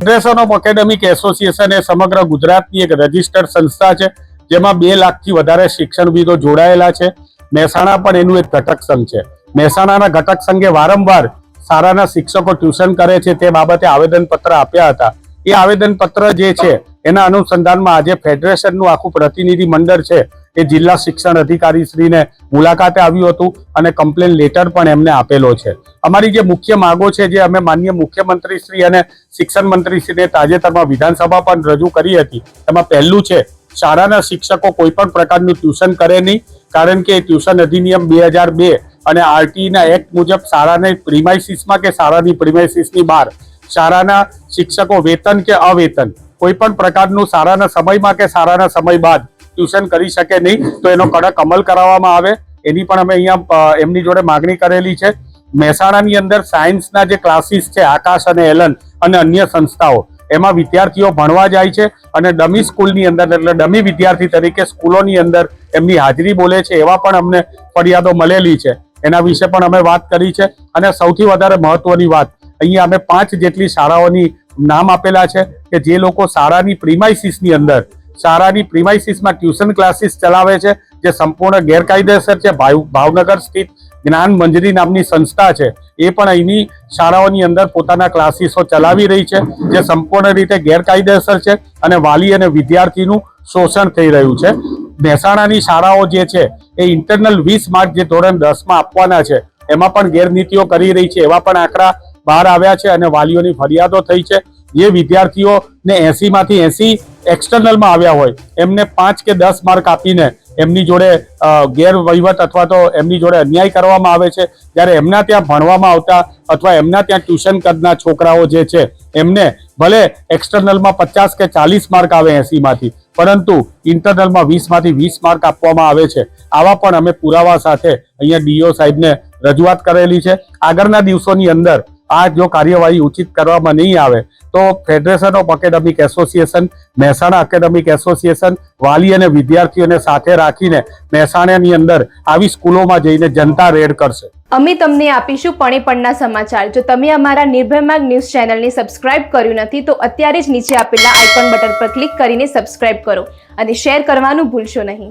Federation of academic association એ સમગ્ર ગુજરાતની એક રજિસ્ટર્ડ સંસ્થા છે, જેમાં બે લાખથી વધારે શિક્ષણવિદો જોડાયેલા છે. મહેસાણા પણ એનું એક ઘટક સંઘ છે. મહેસાણાના ઘટક સંઘે વારંવાર શાળાના શિક્ષકો ટ્યુશન કરે છે, તે બાબતે આવેદનપત્ર આપ્યા હતા. એ આવેદનપત્ર જે છે, એના અનુસંધાનમાં આજે ફેડરેશનનું આખું પ્રતિનિધિ મંડળ છે. એ જિલ્લા શિક્ષણ અધિકારી શ્રીને મુલાકાતે આવ્યું હતું અને કમ્પ્લેન લેટર પણ એમને આપેલો છે. અમારી જે મુખ્ય માગો છે, જે અમે માન્ય મુખ્યમંત્રી શ્રી અને શિક્ષણ મંત્રી શ્રીને તાજેતરમાં વિધાનસભા પણ રજૂ કરી હતી, એમાં પહેલું છે, શાળાના શિક્ષકો કોઈ પણ પ્રકારનું ટ્યુશન કરે નહીં, કારણ કે ટ્યુશન અધિનિયમ બે હજાર બે અને આરટીના એક્ટ મુજબ શાળાને પ્રિમાઇસીસમાં કે શાળાની પ્રિમાઇસીસની બહાર, શાળાના શિક્ષકો વેતન કે અવેતન, કોઈ પણ પ્રકારનું શાળાના સમયમાં કે શાળાના સમય બાદ ટ્યુશન કરી શકે નહીં, તો એનો કડક અમલ કરાવવામાં આવે. એની પણ અમે અહીંયા એમની જોડે માગણી કરેલી છે. મહેસાણાની અંદર સાયન્સના જે ક્લાસીસ છે, આકાશ અને એલન અને અન્ય સંસ્થાઓ, એમાં વિદ્યાર્થીઓ ભણવા જાય છે અને ડમી સ્કૂલની અંદર, એટલે ડમી વિદ્યાર્થી તરીકે સ્કૂલોની અંદર એમની હાજરી બોલે છે, એવા પણ અમને ફરિયાદો મળેલી છે. એના વિશે પણ અમે વાત કરી છે. અને સૌથી વધારે મહત્વની વાત, અહીંયા અમે પાંચ જેટલી શાળાઓની નામ આપેલા છે કે જે લોકો શાળાની પ્રિમાઇસીસની અંદર શાળાની પ્રિમાઇસીસમાં ટ્યુશન ક્લાસીસ ચલાવે છે, જે સંપૂર્ણ ગેરકાયદેસર છે. ભાવ- ભાવનગર સ્થિત જ્ઞાન મંજરી નામની સંસ્થા છે. એ પણ અહીંની શાળાઓની અંદર પોતાના ક્લાસીસો ચલાવી રહી છે, જે સંપૂર્ણ રીતે ગેરકાયદેસર છે અને વાલી અને વિદ્યાર્થીનું શોષણ થઈ રહ્યું છે. મહેસાણાની શાળાઓ જે છે, એ ઇન્ટરનલ વીસ માર્ક જે ધોરણ દસમાં આપવાના છે, એમાં પણ ગેરનીતિઓ કરી રહી છે. એવા પણ આંકડા બહાર આવ્યા છે અને વાલીઓની ફરિયાદો થઈ છે. જે વિદ્યાર્થીઓને એસી માંથી એસી એક્સટર્નલમાં આવ્યા હોય, એમને પાંચ કે દસ માર્ક આપીને એમની જોડે ગેરવહીવટ અથવા તો એમની જોડે અન્યાય કરવામાં આવે છે, જ્યારે એમના ત્યાં ભણવામાં આવતા અથવા એમના ત્યાં ટ્યુશન કદના છોકરાઓ જે છે, એમને ભલે એક્સટર્નલમાં પચાસ કે ચાલીસ માર્ક આવે એસી માંથી, પરંતુ ઇન્ટરનલમાં વીસમાંથી વીસ માર્ક આપવામાં આવે છે. આવા પણ અમે પુરાવા સાથે અહીંયા ડીઓ સાહેબને રજૂઆત કરેલી છે. આગળના દિવસોની અંદર આ જો કાર્યવાહી ઉચિત કરવામાં નહીં આવે, તો federation of academic association Mehsana academic association વાલી અને વિદ્યાર્થીઓને સાથે રાખીને મહેસાણાની અંદર આવી સ્કૂલોમાં જઈને જનતા રેડ કરશે. અમે તમને આપીશું પણે પણના સમાચાર. જો તમે અમારા નિર્ભયમાર્ગ ન્યૂઝ ચેનલને સબસ્ક્રાઇબ કર્યું નથી, તો અત્યારે જ નીચે આપેલા આઇકોન બટન પર ક્લિક કરીને સબસ્ક્રાઇબ કરો અને શેર કરવાનું ભૂલશો નહીં.